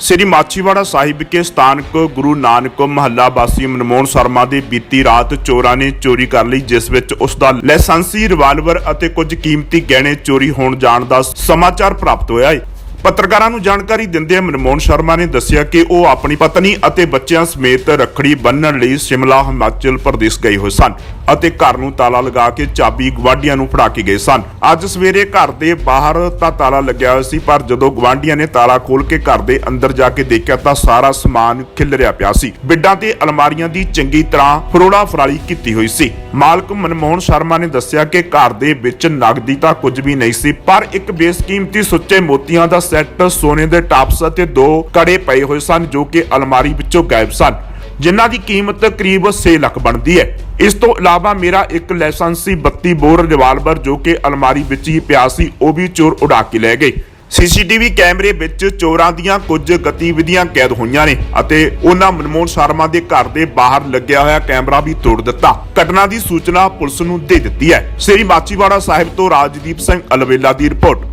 ਸ੍ਰੀ ਮਾਛੀਵਾੜਾ ਸਾਹਿਬ ਵਿਖੇ ਸਥਾਨਕ ਗੁਰੂ ਨਾਨਕ ਮਹੱਲਾ ਵਾਸੀ ਮਨਮੋਹਨ ਸ਼ਰਮਾ ਦੇ ਬੀਤੀ ਰਾਤ ਚੋਰਾਂ ਨੇ ਚੋਰੀ ਕਰ ਲਈ, ਜਿਸ ਵਿੱਚ ਉਸ ਦਾ ਲਾਇਸੈਂਸੀ, ਰਿਵਾਲਵਰ ਅਤੇ ਕੁਝ ਕੀਮਤੀ ਗਹਿਣੇ ਚੋਰੀ ਹੋਣ ਜਾਣ ਦਾ ਸਮਾਚਾਰ ਪ੍ਰਾਪਤ ਹੋਇਆ ਹੈ। ਪੱਤਰਕਾਰਾਂ ਨੂੰ ਜਾਣਕਾਰੀ ਦਿੰਦਿਆਂ ਮਨਮੋਹਨ ਸ਼ਰਮਾ ਨੇ ਦੱਸਿਆ ਕਿ ਉਹ ਆਪਣੀ ਪਤਨੀ ਅਤੇ ਬੱਚਿਆਂ ਸਮੇਤ ਰੱਖੜੀ ਬੰਨਣ ਲਈ ਸ਼ਿਮਲਾ, ਹਿਮਾਚਲ ਪ੍ਰਦੇਸ਼ ਗਏ ਹੋਏ ਸਨ ਅਤੇ ਘਰ ਨੂੰ ਤਾਲਾ ਲਗਾ ਕੇ ਚਾਬੀ ਗਵਾਂਢੀਆਂ ਨੂੰ ਫੜਾ ਕੇ ਗਏ ਸਨ। ਅੱਜ ਸਵੇਰੇ ਘਰ ਦੇ ਬਾਹਰ ਤਾਂ ਤਾਲਾ ਲੱਗਿਆ ਹੋਇਆ ਸੀ, ਪਰ ਜਦੋਂ ਗਵਾਂਢੀਆਂ ਨੇ ਤਾਲਾ ਖੋਲ ਕੇ ਘਰ ਦੇ ਅੰਦਰ ਜਾ ਕੇ ਦੇਖਿਆ ਤਾਂ ਸਾਰਾ ਸਮਾਨ ਖਿਲਰਿਆ ਪਿਆ ਸੀ। ਬਿੱਡਾਂ ਤੇ ਅਲਮਾਰੀਆਂ ਦੀ ਚੰਗੀ ਤਰ੍ਹਾਂ ਫਰੋੜਾ ਫਰਾਲੀ ਕੀਤੀ ਹੋਈ ਸੀ। ਮਾਲਕ ਮਨਮੋਹਨ ਸ਼ਰਮਾ ਨੇ ਦੱਸਿਆ ਕਿ ਘਰ ਦੇ ਵਿੱਚ ਨਗਦੀ ਤਾਂ ਕੁਝ ਵੀ ਨਹੀਂ ਸੀ, ਪਰ ਇੱਕ ਬੇਸਕੀਮਤੀ ਸੁੱਚੇ ਮੋਤੀਆਂ ਦਾ ਸੈੱਟ ਸੋਨੇ ਦੇ ਟਾਪਸ ਅਤੇ ਦੋ ਕੜੇ ਪਏ ਹੋਏ ਸਨ ਜੋ ਕਿ ਅਲਮਾਰੀ ਵਿੱਚੋਂ ਗਾਇਬ ਸਨ, ਜਿਨ੍ਹਾਂ ਦੀ ਕੀਮਤ ਕਰੀਬ 6 ਲੱਖ ਬਣਦੀ ਹੈ। ਇਸ ਤੋਂ ਇਲਾਵਾ ਮੇਰਾ ਇੱਕ ਲਾਇਸੈਂਸੀ 32 ਬੋਰ ਰਿਵਾਲਵਰ ਜੋ ਕਿ ਅਲਮਾਰੀ ਵਿੱਚ ਹੀ ਪਿਆ ਸੀ, ਉਹ ਵੀ ਚੋਰ ਉਡਾ ਕੇ ਲੈ ਗਏ। ਸੀਸੀਟੀਵੀ ਕੈਮਰੇ ਵਿੱਚ ਚੋਰਾਂ ਦੀਆਂ ਕੁਝ ਗਤੀਵਿਧੀਆਂ ਕੈਦ ਹੋਈਆਂ ਨੇ ਅਤੇ ਉਹਨਾਂ ਮਨਮੋਹਨ ਸ਼ਰਮਾ ਦੇ ਘਰ ਦੇ ਬਾਹਰ ਲੱਗਿਆ ਹੋਇਆ ਕੈਮਰਾ ਵੀ ਤੋੜ ਦਿੱਤਾ। ਘਟਨਾ ਦੀ ਸੂਚਨਾ ਪੁਲਿਸ ਨੂੰ ਦੇ ਦਿੱਤੀ ਹੈ। ਸ੍ਰੀ ਮਾਚੀਵਾੜਾ ਸਾਹਿਬ ਤੋਂ ਰਾਜਦੀਪ ਸਿੰਘ ਅਲਵੇਲਾ ਦੀ ਰਿਪੋਰਟ।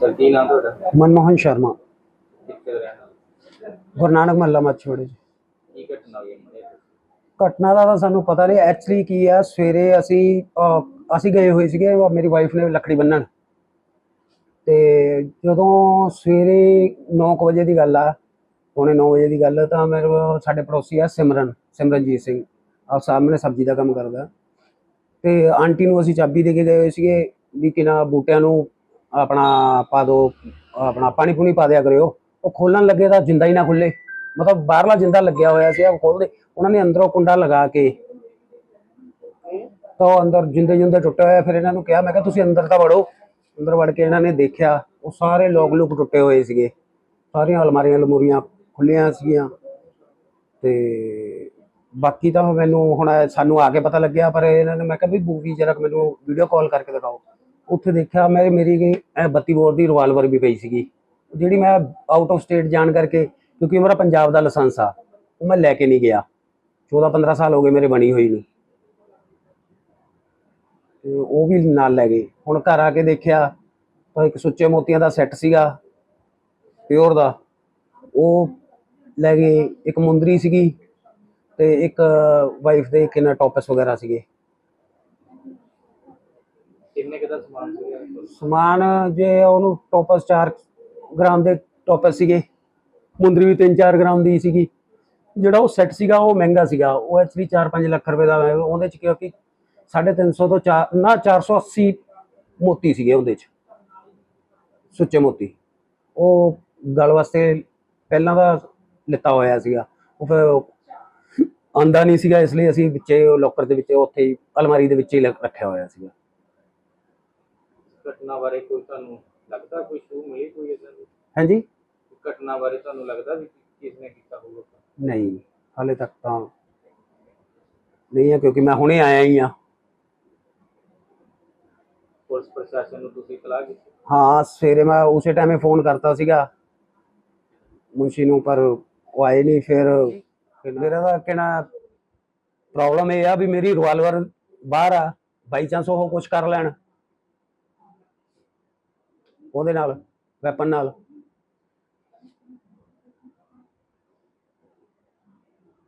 ਸਰ ਕੀ ਨਾਮ ਤੁਹਾਡਾ? ਮਨਮੋਹਨ ਸ਼ਰਮਾ। ਗੁਰੂ ਨਾਨਕ ਮਹੱਲਾ ਮੱਛਵੜੇ ਕੀ ਘਟਨਾ ਹੋਈ ਮਨੇ ਘਟਨਾ ਦਾ ਤਾਂ ਸਾਨੂੰ ਪਤਾ ਨਹੀਂ ਐਕਚੁਅਲੀ ਕੀ ਆ ਸਵੇਰੇ ਅਸੀਂ ਅਹ, ਅਸੀਂ ਗਏ ਹੋਏ ਸੀਗੇ ਉਹ ਮੇਰੀ ਵਾਈਫ ਨੇ ਲੱਕੜੀ ਬੰਨਣ। ਤੇ ਜਦੋਂ ਸਵੇਰੇ 9 ਵਜੇ ਦੀ ਗੱਲ ਆ ਪੌਣੇ 9 ਵਜੇ ਦੀ ਗੱਲ ਤਾਂ ਮੇਰੇ ਕੋਲ ਸਾਡੇ ਪੜੋਸੀ ਆ ਸਿਮਰਨ ਸਿਮਰਨਜੀਤ ਸਿੰਘ। ਆ ਸਾਹਮਣੇ ਸਬਜ਼ੀ ਦਾ ਕੰਮ ਕਰਦਾ। ਤੇ ਆਂਟੀ ਨੂੰ ਅਸੀਂ ਚਾਬੀ ਦੇ ਕੇ ਗਏ ਹੋਏ ਸੀਗੇ ਵੀ ਕਿਨਾ ਬੂਟਿਆਂ ਨੂੰ ਆਪਣਾ ਪਾ ਦਿਓ ਆਪਣਾ ਪਾਣੀ ਪੂਣੀ ਪਾ ਦਿਆ ਕਰਿਓ। ਉਹ ਖੋਲਣ ਲੱਗੇ ਤਾਂ ਜਿੰਦਾ ਹੀ ਨਾ ਖੁੱਲੇ ਮਤਲਬ ਬਾਹਰਲਾ ਜਿੰਦਾ ਲੱਗਿਆ ਹੋਇਆ ਸੀ ਉਹ ਖੋਲਦੇ ਉਹਨਾਂ ਨੇ ਅੰਦਰੋਂ ਕੁੰਡਾ ਲਗਾ ਕੇ ਤਾਂ ਉਹ ਅੰਦਰ ਜਿੰਦੇ ਜਿੰਦੇ ਟੁੱਟੇ ਹੋਇਆ ਫਿਰ ਇਹਨਾਂ ਨੂੰ ਕਿਹਾ, ਮੈਂ ਕਿਹਾ, ਤੁਸੀਂ ਅੰਦਰ ਤਾਂ ਵੜੋ। ਅੰਦਰ ਵੜ ਕੇ ਇਹਨਾਂ ਨੇ ਦੇਖਿਆ, ਉਹ ਸਾਰੇ ਲੋਕ ਲੁਕ ਟੁੱਟੇ ਹੋਏ ਸੀਗੇ। ਸਾਰੀਆਂ ਅਲਮਾਰੀਆਂ ਲਮੂਰੀਆਂ ਖੁੱਲੀਆਂ ਸੀਗੀਆਂ। ਤੇ ਬਾਕੀ ਤਾਂ ਮੈਨੂੰ ਹੁਣ ਸਾਨੂੰ ਆ ਕੇ ਪਤਾ ਲੱਗਿਆ, ਪਰ ਇਹਨਾਂ ਨੇ ਮੈਂ ਕਿਹਾ, ਵੀ ਬੂਵੀ, ਜਰਾ ਮੈਨੂੰ ਵੀਡੀਓ ਕਾਲ ਕਰਕੇ ਦਿਖਾਓ। ਉੱਥੇ ਦੇਖਿਆ, ਮੈਂ ਮੇਰੀ ਗਈ 32 ਬੋਰ ਦੀ ਰਿਵਾਲਵਰ ਵੀ ਪਈ ਸੀਗੀ। ਜਿਹੜੀ ਮੈਂ ਆਊਟ ਆਫ ਸਟੇਟ ਜਾਣ ਕਰਕੇ ਕਿਉਂਕਿ ਮੇਰਾ ਪੰਜਾਬ ਦਾ ਲਾਇਸੈਂਸ ਆ ਉਹ ਮੈਂ ਲੈ ਕੇ ਨਹੀਂ ਗਿਆ। 14 15 ਸਾਲ ਹੋ ਗਏ ਮੇਰੇ ਬਣੀ ਹੋਈ ਨੂੰ। ਤੇ ਉਹ ਵੀ ਨਾਲ ਲੈ ਗਏ। ਹੁਣ ਘਰ ਆ ਕੇ ਦੇਖਿਆ ਤਾਂ ਇੱਕ ਸੁੱਚੇ ਮੋਤੀਆਂ ਦਾ ਸੈੱਟ ਸੀਗਾ ਪਿਓਰ ਦਾ। ਉਹ ਲੈ ਗਏ ਇੱਕ ਮੁੰਦਰੀ ਸੀਗੀ ਤੇ ਇੱਕ ਵਾਈਫ ਦੇ ਕਿੰਨਾ ਟੌਪਸ ਵਗੈਰਾ ਸੀਗੇ। ਕਿੰਨੇ ਸਮਾਨ ਸੀਗਾ? ਸਮਾਨ ਜੇ ਉਹਨੂੰ ਟੌਪਸ 4 ਗ੍ਰਾਮ ਦੇ ਟੌਪਸ ਸੀਗੇ। ਮੁੰਦਰੀ ਵੀ 3-4 ਗ੍ਰਾਮ ਦੀ ਸੀਗੀ। ਜਿਹੜਾ ਉਹ ਸੈੱਟ ਸੀਗਾ ਉਹ ਮਹਿੰਗਾ ਸੀਗਾ। ਉਹ ਐਕਚੁਅਲੀ 4-5 ਲੱਖ ਰੁਪਏ ਦਾ ਹੈ। ਉਹਦੇ ਚ ਕਿਉਂਕਿ 350 ਤੋਂ 4 ਨਾ 480 ਮੋਤੀ ਸੀਗੇ ਉਹਦੇ ਚ। ਸੁੱਚੇ ਮੋਤੀ। ਉਹ ਗਲ ਵਾਸਤੇ ਪਹਿਲਾਂ ਦਾ ਲਿੱਤਾ ਹੋਇਆ ਸੀਗਾ। ਉਹ ਫਿਰ ਆਂਦਾ ਨਹੀਂ ਸੀਗਾ ਇਸ ਲਈ ਅਸੀਂ ਵਿੱਚੇ ਉਹ ਲੋਕਰ ਦੇ ਵਿੱਚ ਉੱਥੇ ਹੀ ਅਲਮਾਰੀ ਦੇ ਵਿੱਚ ਹੀ ਰੱਖਿਆ ਹੋਇਆ ਸੀਗਾ। ਘਟਨਾ ਬਾਰੇ ਕੋਈ ਤੁਹਾਨੂੰ ਲੱਗਦਾ ਕੋਈ ਸ਼ੂ ਮਿਲੀ ਕੋਈ ਇਦਾਂ ਹਾਂਜੀ? ਘਟਨਾ ਬਾਰੇ ਤੁਹਾਨੂੰ ਲੱਗਦਾ ਵੀ ਕਿਸ ਨੇ ਕੀਤਾ ਹੋਊਗਾ? ਨਹੀਂ ਹਾਲੇ ਤੱਕ ਤਾਂ ਨਹੀਂ ਹੈ ਕਿਉਂਕਿ ਮੈਂ ਹੁਣੇ ਆਇਆ ਹੀ ਆ ਪੁਲਿਸ ਪ੍ਰਸ਼ਾਸਨ ਨੂੰ ਤੁਸੀਂ ਇਤਲਾਹ ਕੀਤੀ ਹਾਂ ਸਵੇਰੇ ਮੈਂ ਉਸੇ ਟਾਈਮੇ ਫੋਨ ਕਰਤਾ ਸੀਗਾ। ਮੁੰਸ਼ੀ ਨੂੰ ਪਰ ਉਹ ਆਏ ਨਹੀਂ ਫਿਰ ਫਿਰ ਮੇਰਾ ਤਾਂ ਕਹਿਣਾ ਪ੍ਰੋਬਲਮ ਇਹ ਆ ਵੀ ਮੇਰੀ ਰਿਵਾਲਵਰ ਬਾਹਰ ਆ ਬਾਈ ਚਾਂਸ ਉਹ ਕੁਝ ਕਰ ਲੈਣ। ਉਹਦੇ ਨਾਲ ਵੈਪਨ ਨਾਲ।